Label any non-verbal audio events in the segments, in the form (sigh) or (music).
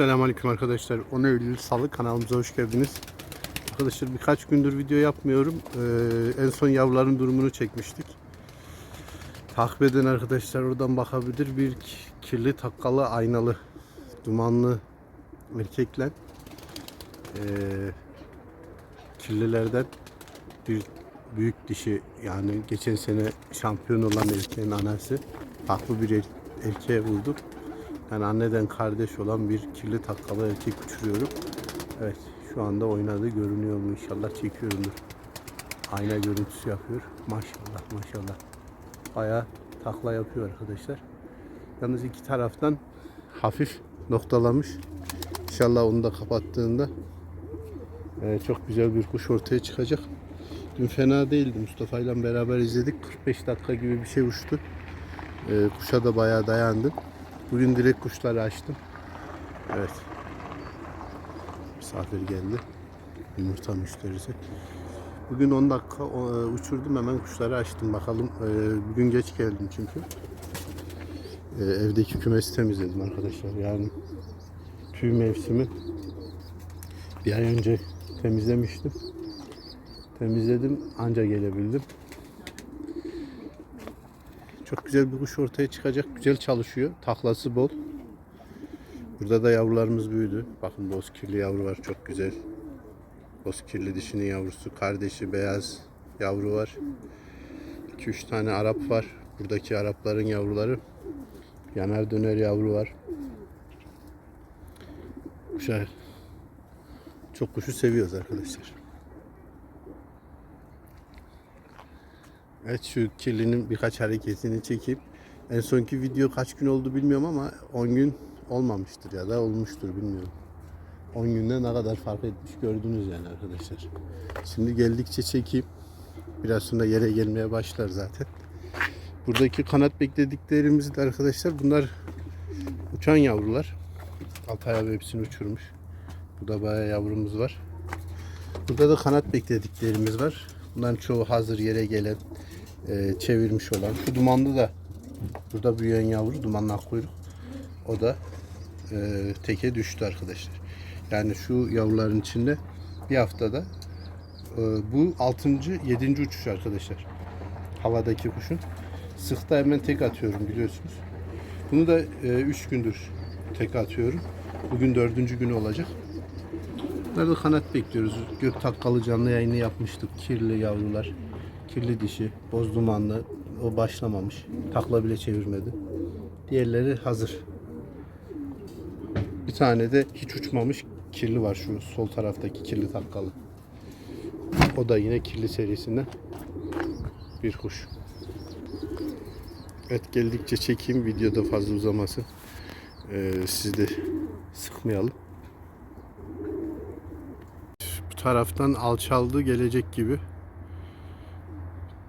Selamünaleyküm arkadaşlar. 10 Eylül Salı kanalımıza hoş geldiniz. Arkadaşlar birkaç gündür video yapmıyorum. Ee, en son yavruların durumunu çekmiştik. Takip eden arkadaşlar oradan bakabilir. Bir ki- kirli takkalı aynalı dumanlı erkekle ee, kirlilerden bir büyük dişi yani geçen sene şampiyon olan erkeğin anası farklı bir er- erkeğe vurdu. Yani anneden kardeş olan bir kirli takkalı erkek uçuruyorum. Evet şu anda oynadı görünüyor mu inşallah çekiyorumdur. Ayna görüntüsü yapıyor. Maşallah maşallah. Bayağı takla yapıyor arkadaşlar. Yalnız iki taraftan hafif noktalamış. İnşallah onu da kapattığında e, çok güzel bir kuş ortaya çıkacak. Dün fena değildi. Mustafa ile beraber izledik. 45 dakika gibi bir şey uçtu. E, kuşa da bayağı dayandı. Bugün direkt kuşları açtım. Evet. Misafir geldi. Yumurta müşterisi. Bugün 10 dakika e, uçurdum hemen kuşları açtım. Bakalım e, bugün geç geldim çünkü. E, evdeki kümesi temizledim arkadaşlar. Yani tüy mevsimi bir ay önce temizlemiştim. Temizledim anca gelebildim. Çok güzel bir kuş ortaya çıkacak. Güzel çalışıyor. Taklası bol. Burada da yavrularımız büyüdü. Bakın bozkirli yavru var. Çok güzel. Bozkirli dişinin yavrusu. Kardeşi beyaz yavru var. 2-3 tane Arap var. Buradaki Arapların yavruları. Yanar döner yavru var. Kuşa çok kuşu seviyoruz arkadaşlar. Evet şu kirlinin birkaç hareketini çekip en sonki video kaç gün oldu bilmiyorum ama 10 gün olmamıştır ya da olmuştur bilmiyorum. 10 günde ne kadar fark etmiş gördünüz yani arkadaşlar. Şimdi geldikçe çekeyim. Biraz sonra yere gelmeye başlar zaten. Buradaki kanat beklediklerimiz de arkadaşlar bunlar uçan yavrular. Altay abi hepsini uçurmuş. Burada bayağı yavrumuz var. Burada da kanat beklediklerimiz var. Bunların çoğu hazır yere gelen, e, çevirmiş olan. Şu dumanlı da burada büyüyen yavru dumanlı kuyruk. O da e, teke düştü arkadaşlar. Yani şu yavruların içinde bir haftada e, bu 6. 7. uçuş arkadaşlar. Havadaki kuşun. Sıkta hemen tek atıyorum biliyorsunuz. Bunu da 3 gündür tek atıyorum. Bugün dördüncü günü olacak. Bunları da kanat bekliyoruz. Gök takkalı canlı yayını yapmıştık. Kirli yavrular. Kirli dişi. Boz dumanlı. O başlamamış. Takla bile çevirmedi. Diğerleri hazır. Bir tane de hiç uçmamış kirli var şu sol taraftaki kirli takkalı. O da yine kirli serisinden bir kuş. Evet geldikçe çekeyim videoda fazla uzamasın. Ee, sizi de sıkmayalım bu taraftan alçaldı gelecek gibi.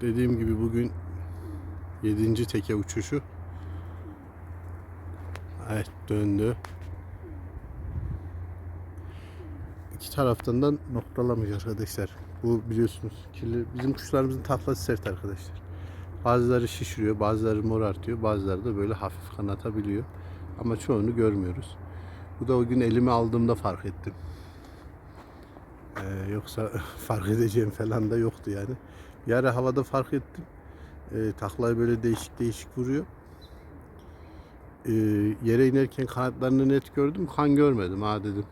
Dediğim gibi bugün 7. teke uçuşu. Evet döndü. İki taraftan da noktalamış arkadaşlar. Bu biliyorsunuz kirli bizim kuşlarımızın taklası sert arkadaşlar. Bazıları şişiriyor, bazıları morartıyor, bazıları da böyle hafif kanatabiliyor. Ama çoğunu görmüyoruz. Bu da o gün elime aldığımda fark ettim. Ee, yoksa (laughs) fark edeceğim falan da yoktu yani. Ara havada fark ettim. Ee, taklayı böyle değişik değişik vuruyor. Ee, yere inerken kanatlarını net gördüm. Kan görmedim ha dedim.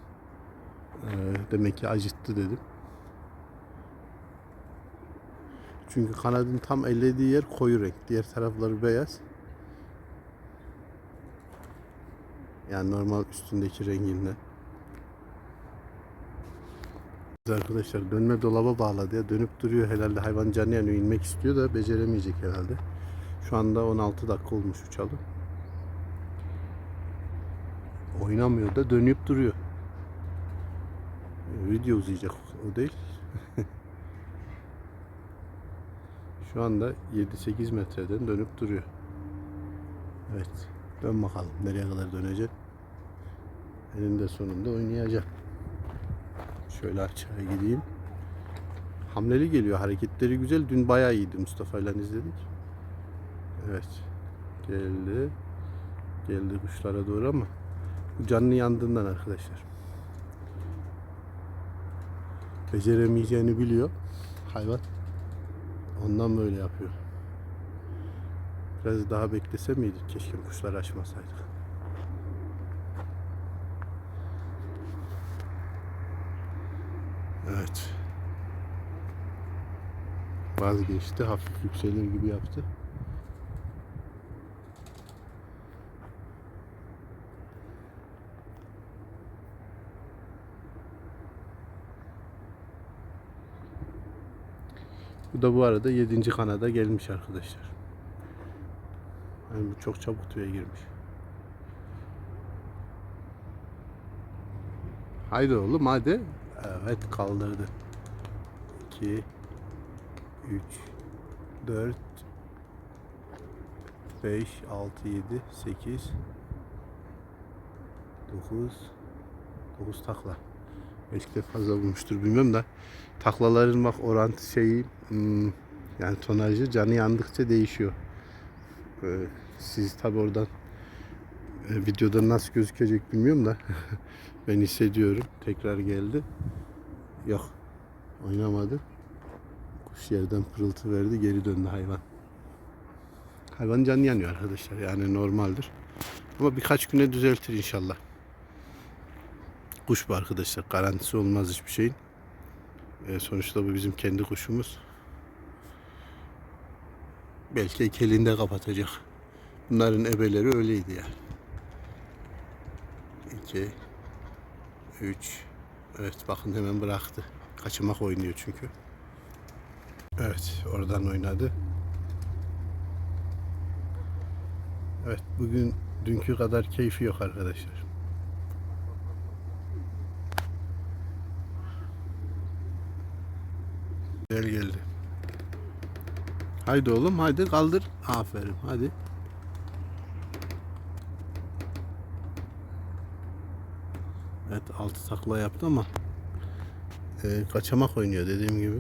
Ee, demek ki acıttı dedim. Çünkü kanadın tam ellediği yer koyu renk. Diğer tarafları beyaz. Yani normal üstündeki renginden. Arkadaşlar dönme dolaba bağladı ya dönüp duruyor herhalde hayvan canı yanıyor inmek istiyor da beceremeyecek herhalde. Şu anda 16 dakika olmuş uçalı. Oynamıyor da dönüp duruyor. Video uzayacak o değil. (laughs) Şu anda 7-8 metreden dönüp duruyor. Evet. Dön bakalım nereye kadar dönecek. Eninde sonunda oynayacak. Şöyle aşağı gideyim. Hamleli geliyor. Hareketleri güzel. Dün bayağı iyiydi. Mustafa ile izledik. Evet. Geldi. Geldi kuşlara doğru ama Bu canlı yandığından arkadaşlar. Beceremeyeceğini biliyor hayvan. Ondan böyle yapıyor. Biraz daha beklese miydik? Keşke kuşlar açmasaydık. Evet. Vazgeçti. Hafif yükselir gibi yaptı. Bu da bu arada 7. kanada gelmiş arkadaşlar. Yani bu çok çabuk tüye girmiş. Haydi oğlum hadi. Evet kaldırdı. 2 3 4 5 6 7 8 9 9 takla. Belki de fazla bulmuştur bilmiyorum da taklaların bak orantı şeyi hmm, yani tonajı canı yandıkça değişiyor. Ee, siz tabi oradan e, videoda nasıl gözükecek bilmiyorum da (laughs) ben hissediyorum. Tekrar geldi. Yok. Oynamadı. Kuş yerden pırıltı verdi. Geri döndü hayvan. Hayvan canı yanıyor arkadaşlar. Yani normaldir. Ama birkaç güne düzeltir inşallah. Kuş bu arkadaşlar. Garantisi olmaz hiçbir şeyin. E, sonuçta bu bizim kendi kuşumuz. Belki iki elinde kapatacak. Bunların ebeleri öyleydi yani. 2 3 Evet bakın hemen bıraktı. Kaçamak oynuyor çünkü. Evet oradan oynadı. Evet bugün dünkü kadar keyfi yok arkadaşlar. Güzel geldi. Haydi oğlum haydi kaldır. Aferin hadi. Evet altı takla yaptı ama e, kaçamak oynuyor dediğim gibi.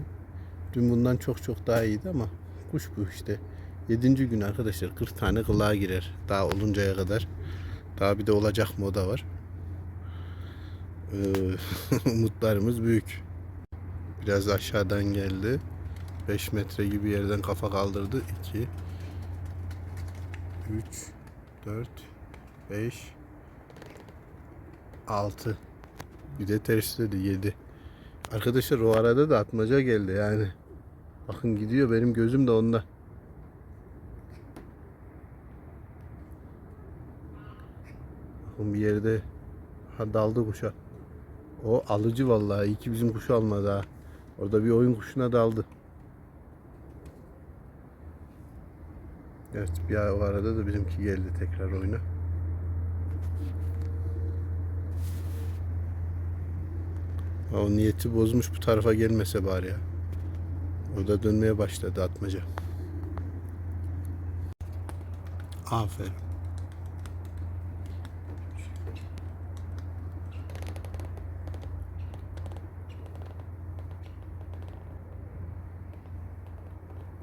Dün bundan çok çok daha iyiydi ama kuş bu işte. Yedinci gün arkadaşlar 40 tane kılığa girer. Daha oluncaya kadar. Daha bir de olacak moda var. Ee, (laughs) umutlarımız büyük. Biraz aşağıdan geldi. 5 metre gibi yerden kafa kaldırdı. 2 3 4 5 6 Bir de tersledi 7 Arkadaşlar o arada da atmaca geldi yani. Bakın gidiyor benim gözüm de onda. Bakın bir yerde ha, daldı kuşa. O alıcı vallahi. İyi ki bizim kuşu almadı ha. Orada bir oyun kuşuna daldı. Evet bir o arada da bizimki geldi tekrar oyuna. O niyeti bozmuş bu tarafa gelmese bari ya. O da dönmeye başladı atmaca. Aferin.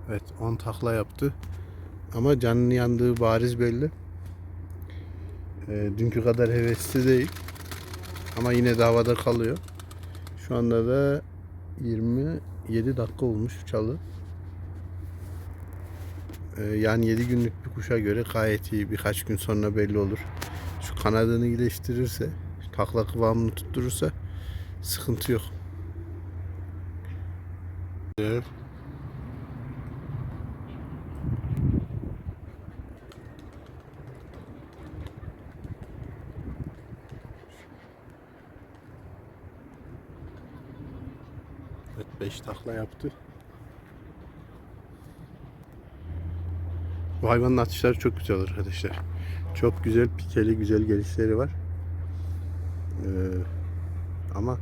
Evet 10 takla yaptı. Ama canının yandığı bariz belli. Ee, dünkü kadar hevesli değil. Ama yine de havada kalıyor. Şu anda da 27 dakika olmuş çalı. Ee, yani 7 günlük bir kuşa göre gayet iyi. Birkaç gün sonra belli olur. Şu kanadını iyileştirirse, takla kıvamını tutturursa sıkıntı yok. Evet. Evet 5 takla yaptı. Bu hayvanın atışları çok güzel arkadaşlar. Çok güzel pikeli güzel gelişleri var. Ee, ama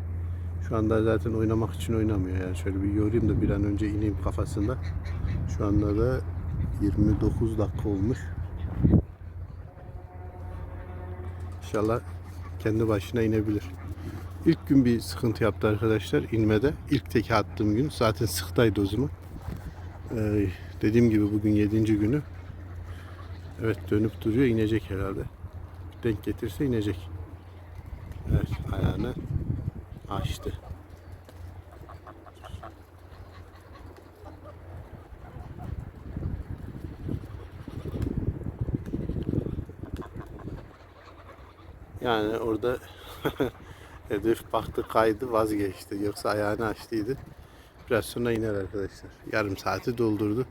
şu anda zaten oynamak için oynamıyor. Yani şöyle bir yorayım da bir an önce ineyim kafasında. Şu anda da 29 dakika olmuş. İnşallah kendi başına inebilir. İlk gün bir sıkıntı yaptı arkadaşlar inmede. İlk teki attığım gün zaten sıktaydı o zaman. Ee, dediğim gibi bugün 7. günü. Evet dönüp duruyor inecek herhalde. Denk getirse inecek. Evet ayağını açtı. Yani orada (laughs) hedef baktı kaydı vazgeçti. Yoksa ayağını açtıydı. Biraz sonra iner arkadaşlar. Yarım saati doldurdu.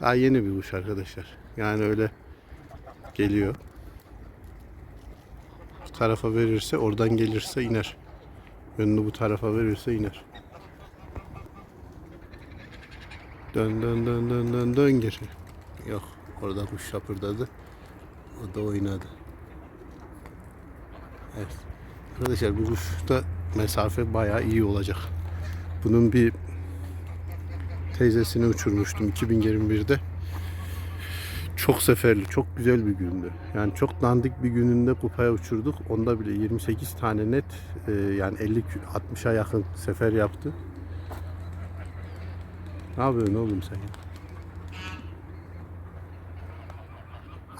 Daha yeni bir kuş arkadaşlar. Yani öyle geliyor. Bu tarafa verirse oradan gelirse iner. Yönünü bu tarafa verirse iner. Dön dön dön dön dön dön geri. Yok orada kuş şapırdadı. O da oynadı. Evet. Arkadaşlar bu kuşta mesafe bayağı iyi olacak. Bunun bir teyzesini uçurmuştum 2021'de. Çok seferli, çok güzel bir gündü. Yani çok dandik bir gününde kupaya uçurduk. Onda bile 28 tane net e, yani 50 60'a yakın sefer yaptı. Ne yapıyorsun oğlum sen ya?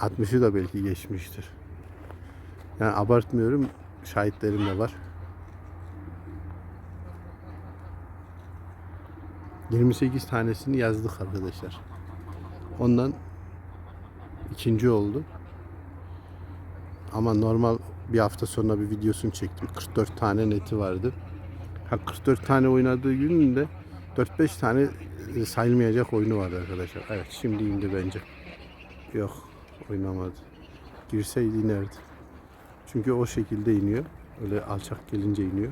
60'ı da belki geçmiştir. Yani abartmıyorum. Şahitlerim de var. 28 tanesini yazdık arkadaşlar. Ondan ikinci oldu. Ama normal bir hafta sonra bir videosunu çektim. 44 tane neti vardı. Ha 44 tane oynadığı gününde 4-5 tane e, sayılmayacak oyunu vardı arkadaşlar. Evet şimdi indi bence. Yok oynamadı. Girseydi inerdi. Çünkü o şekilde iniyor. Öyle alçak gelince iniyor.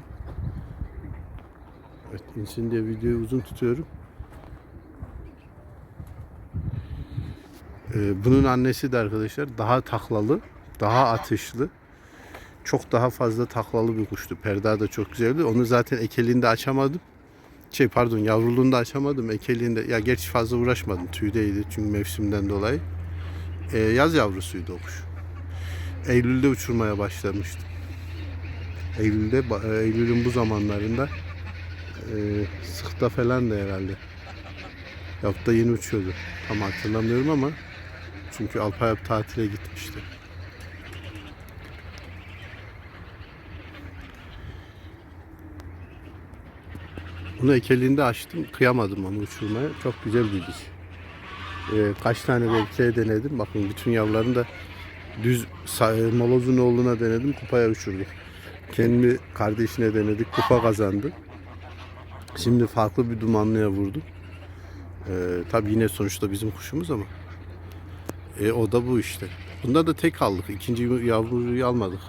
Evet insin diye videoyu uzun tutuyorum. Ee, bunun annesi de arkadaşlar daha taklalı, daha atışlı. Çok daha fazla taklalı bir kuştu. Perda da çok güzeldi. Onu zaten ekeliğinde açamadım. Şey pardon yavruluğunda açamadım. Ekeliğinde ya gerçi fazla uğraşmadım. Tüydeydi çünkü mevsimden dolayı. Ee, yaz yavrusuydu o kuş. Eylül'de uçurmaya başlamıştım. Eylül'de e, Eylül'ün bu zamanlarında e, sıkta falan da herhalde. Da yeni uçuyordu. Tam hatırlamıyorum ama çünkü Alpay abi tatile gitmişti. Bunu ekeliğinde açtım. Kıyamadım onu uçurmaya. Çok güzel bir diş. Ee, kaç tane belki denedim. Bakın bütün yavrularını da düz sa- molozun oğluna denedim. Kupaya uçurduk. Kendi kardeşine denedik. Kupa kazandı. Şimdi farklı bir dumanlıya vurdum. Ee, tabii yine sonuçta bizim kuşumuz ama. E, o da bu işte. Bunda da tek aldık. İkinci yavruyu almadık.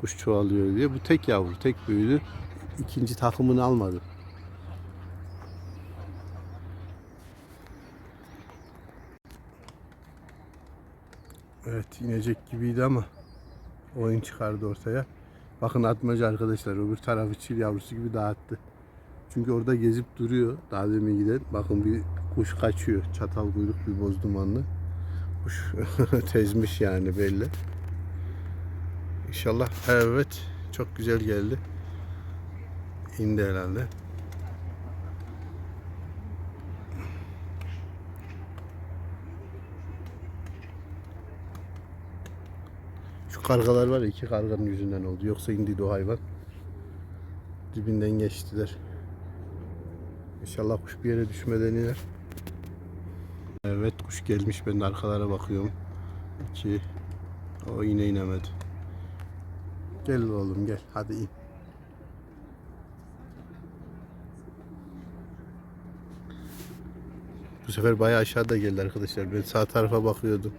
Kuş çoğalıyor diye. Bu tek yavru, tek büyüdü. İkinci takımını almadım. Evet inecek gibiydi ama oyun çıkardı ortaya. Bakın atmaca arkadaşlar öbür tarafı çil yavrusu gibi dağıttı. Çünkü orada gezip duruyor daha demin giden. Bakın bir kuş kaçıyor. Çatal kuyruk bir boz dumanlı. Kuş (laughs) tezmiş yani belli. İnşallah evet çok güzel geldi. İndi herhalde. Şu kargalar var ya iki karganın yüzünden oldu. Yoksa indiydi o hayvan. Dibinden geçtiler. İnşallah kuş bir yere düşmeden iner. Evet kuş gelmiş ben de arkalara bakıyorum. İki. O yine inemedi. Gel oğlum gel hadi in. Bu sefer bayağı aşağıda geldi arkadaşlar. Ben sağ tarafa bakıyordum.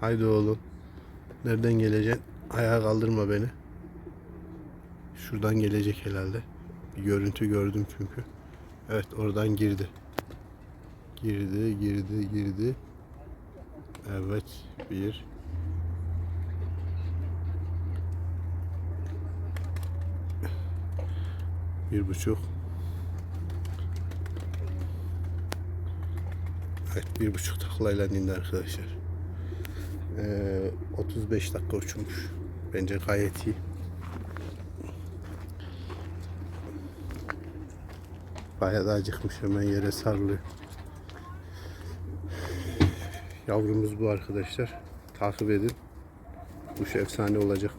Haydi oğlum. Nereden geleceksin? Ayağa kaldırma beni. Şuradan gelecek herhalde. Bir görüntü gördüm çünkü. Evet oradan girdi. Girdi, girdi, girdi. Evet, bir. Bir buçuk. Evet, bir buçuk taklayla indi arkadaşlar. Ee, 35 dakika uçmuş. Bence gayet iyi. Bayağı da acıkmış hemen yere sarılıyor. yavrumuz bu arkadaşlar. Takip edin. Kuş efsane olacak.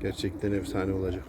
Gerçekten efsane olacak.